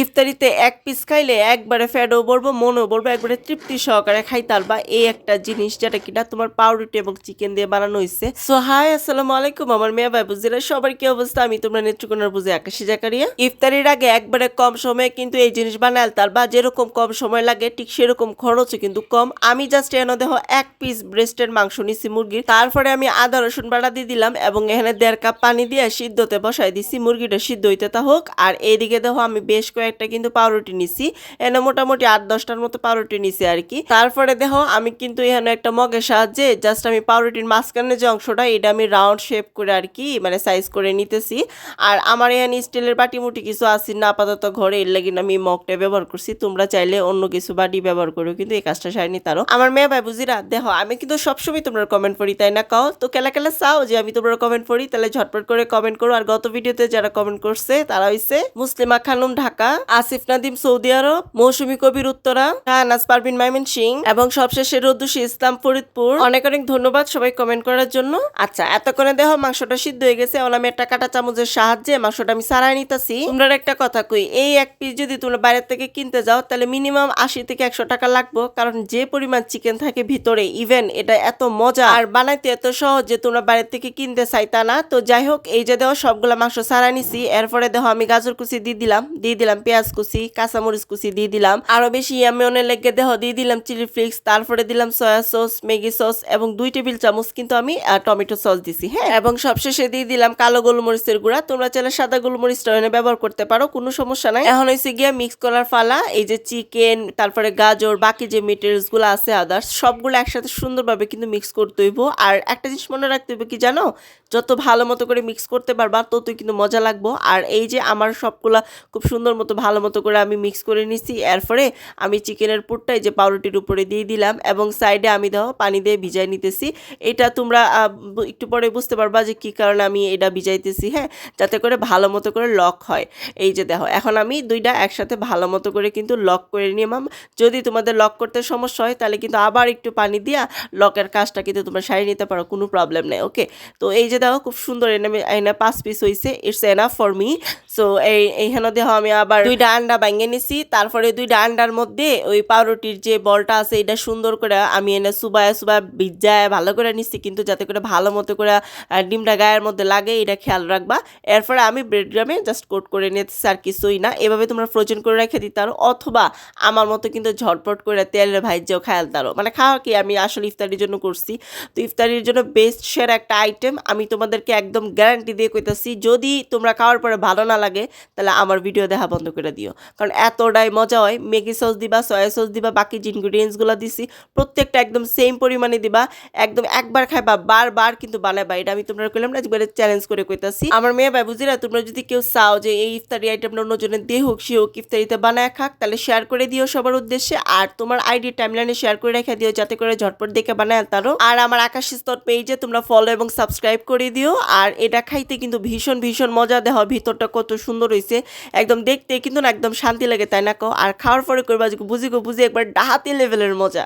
ইফতারিতে এক পিস খাইলে একবারে ফ্যাটও বলব মনও বলব একবারে তৃপ্তি সহকারে খাইতাল বা এই একটা জিনিস যেটা কিনা তোমার পাউরুটি এবং চিকেন দিয়ে বানানো হয়েছে সো হাই আসসালামু আলাইকুম, আমার মেয়ে ভাই বুঝিরা সবার কি অবস্থা? আমি তোমরা নেত্রকোনার বুঝে আকাশি জাকারিয়া। ইফতারির আগে একবারে কম সময়ে কিন্তু এই জিনিস বানালতাল বা যেরকম কম সময় লাগে ঠিক সেরকম খরচও কিন্তু কম। আমি জাস্ট এনে দেখো, এক পিস ব্রেস্টের মাংস নিছি মুরগির। তারপরে আমি আদা, রসুন বাটা দিয়ে দিলাম এবং এখানে দেড় কাপ পানি দিয়ে সিদ্ধতে বসাই দিছি। মুরগিটা সিদ্ধ হইতে তা হোক আর এইদিকে দেখো, আমি বেশ কয়েকটা কিন্তু পাউরুটি নিছি। এনে মোটামুটি আট দশটার মতো পাউরুটি নিছি আর কি। তারপরে দেখো, আমি কিন্তু এখানে একটা মগের সাহায্যে জাস্ট আমি পাউরুটির মাঝখানে যে অংশটা, এটা আমি রাউন্ড শেপ করে আর কি মানে সাইজ করে নিতেছি। আর আমার এখানে স্টিলের বাটি মুটি কিছু আসি না, আপাতত ঘরে, এর লাগি আমি মগটা ব্যবহার করছি। তোমরা চাইলে অন্য কিছু বাটি ব্যবহার করো কিন্তু এই কাজটা সারিনি তারও আমার মেয়ে ভাই বুঝিরা, দেখো, আমি কিন্তু সবসময় তোমরা কমেন্ট করি তাই না কাও? তো কেলা কেলা চাও যে আমি তোমরা কমেন্ট করি তাহলে ঝটপট করে কমেন্ট করো। আর গত ভিডিওতে যারা কমেন্ট করছে, তারা হইছে মুসলিমা খানুম, ঢাকা। আসিফ নাদিম, সৌদি আরব, মৌসুমী কবির উত্তরা শাহনাজ পারভিন, মাইমিন সিং, এবং সবশেষে রদ্দুষি ইসলাম ফরিদপুর। অনেক অনেক ধন্যবাদ সবাই কমেন্ট করার জন্য। আচ্ছা এতক্ষণে দেখো মাংসটা সিদ্ধ হয়ে গেছে। এখন আমি একটা কাটা চামচের সাহায্যে মাংসটা আমি সারাই নিতেছি। তোমরা একটা কথা কই, এই এক পিস যদি তোমরা বাইরের থেকে কিনতে যাও, তাহলে মিনিমাম আশি থেকে একশো টাকা লাগবে। কারণ যে পরিমাণ চিকেন থাকে ভিতরে ইভেন এটা এত মজা। আর বানাইতে এত সহজ যে তোমরা বাইরের থেকে কিনতে চাইতা না। তো যাই হোক, এই যে দেখো সবগুলা মাংস সারা নিছি। এরপরে দেখো আমি গাজর কুচি দিয়ে দিলাম। দিয়ে দিলাম পেঁয়াজ কুচি, কাঁচামরিচ কুচি দিয়ে দিলাম। আরও বেশি আমি অনেক লেগে দেহ দিয়ে দিলাম চিলি ফ্লিক্স তারপরে দিলাম সয়া সস ম্যাগি সস এবং দুই টেবিল চামচ কিন্তু আমি টমেটো সস দিছি হ্যাঁ? এবং সবশেষে দিয়ে দিলাম কালো গোলমরিচের গুঁড়া। তোমরা চাইলে সাদা গোলমরিচটা এনে ব্যবহার করতে পারো, কোনো সমস্যা নাই। এখন হয়েছে গিয়া মিক্স করার ফালা, এই যে চিকেন তারপরে গাজর, বাকি যে মেটেরিয়ালসগুলো আছে আদার্স সবগুলো একসাথে সুন্দরভাবে কিন্তু মিক্স করতে হইব। আর একটা জিনিস মনে রাখতে হইব কি জানো? যত ভালো মতো করে মিক্স করতে পারবা, ততই কিন্তু মজা লাগবো। আর এই যে আমার সবগুলা খুব সুন্দর মতো ভালো মতো করে আমি মিক্স করে নিছি। এরপরে আমি চিকেনের পুরটা এই যে পাউরুটির উপরে দিয়ে দিলাম এবং সাইডে আমি দেখো পানি দিয়ে ভিজাই নিতেছি। এটা তোমরা একটু পরে বুঝতে পারবা যে কি কারণে আমি এটা ভিজাইতেছি হ্যাঁ? যাতে করে ভালো মতো করে লক হয়। এই যে দেখো, এখন আমি দুইটা একসাথে ভালো মতো করে কিন্তু লক করে নিলাম যদি তোমাদের লক করতে সমস্যা হয়, তাহলে কিন্তু আবার একটু পানি দিয়া লকের কাজটা কিন্তু তোমরা সারিয়ে নিতে পারো, কোনো প্রবলেম নেই ওকে তো এই যে দেখো, খুব সুন্দর এনে এনে পাঁচ পিস হয়েছে it's enough for me so এই, এইখানে দেখো আমি আবার দুইটা আন্ডা ভাঙিয়ে নিছি। তারপরে দুইটা আন্ডার মধ্যে ওই পাউরুটির যে বলটা আছে, এটা সুন্দর করে আমি এনে সুবায় সুবায় ভিজায় ভালো করে নিছি, কিন্তু যাতে করে ভালো মতো করে ডিমটা গায়ের মধ্যে লাগে, এটা খেয়াল রাখবা। এরপরে আমি ব্রেড গ্রামে জাস্ট কোট করে নিতেছি আর কিছুই না। এভাবে তোমরা ফ্রোজেন করে রেখে দিতে পারো, অথবা আমার মতো কিন্তু ঝটপট করে তেলের ভাইজেও খেয়াল তারো মানে খাওয়া কি আমি আসলে ইফতারির জন্য করছি? তো ইফতারির জন্য বেস্ট সের একটা আইটেম আমি তোমাদেরকে একদম গ্যারান্টি দিয়ে কইতাছি, যদি তোমরা খাওয়ার পরে ভালো না লাগে, তাহলে আমার ভিডিও দেখা বন্ধ করে দিও। কারণ এতটাই মজা হয়, ম্যাগি সস দিবা, সয়া সস দিবা, বাকি যে ইনগ্রিডিয়েন্টসগুলো দিছি, প্রত্যেকটা একদম সেম পরিমাণে দিবা, একদম একবার খাইবা, বারবার কিন্তু বানাবা এটা আমি তোমরা কইলাম না, একবারে চ্যালেঞ্জ করে কইতাছি। আমার মেয়ে ভাই বুঝিরা তোমরা যদি কেউ চাও যে এই ইফতারি আইটেমটা অন্যজনের দিয়ে হোক, সে হোক, ইফতারিতে বানায় খাক, তাহলে শেয়ার করে দিও সবার উদ্দেশ্যে। আর তোমার আইডি টাইমলাইনে শেয়ার করে রেখে দিও, যাতে করে ঝটপট দেখে বানায় তারও আর আমার আকাশ স্তর পেজে তোমরা ফলো এবং সাবস্ক্রাইব করে দিও। আর এটা খাইতে কিন্তু ভীষণ ভীষণ মজা দেহ ভিতরটা কত সুন্দর হয়েছে একদম দেখতে কিন্তু না একদম শান্তি লাগে, তাই না কো আর খাওয়ার পরে করবা বুঝি গো বুঝি একবার ডাহাতি লেভেলের মজা।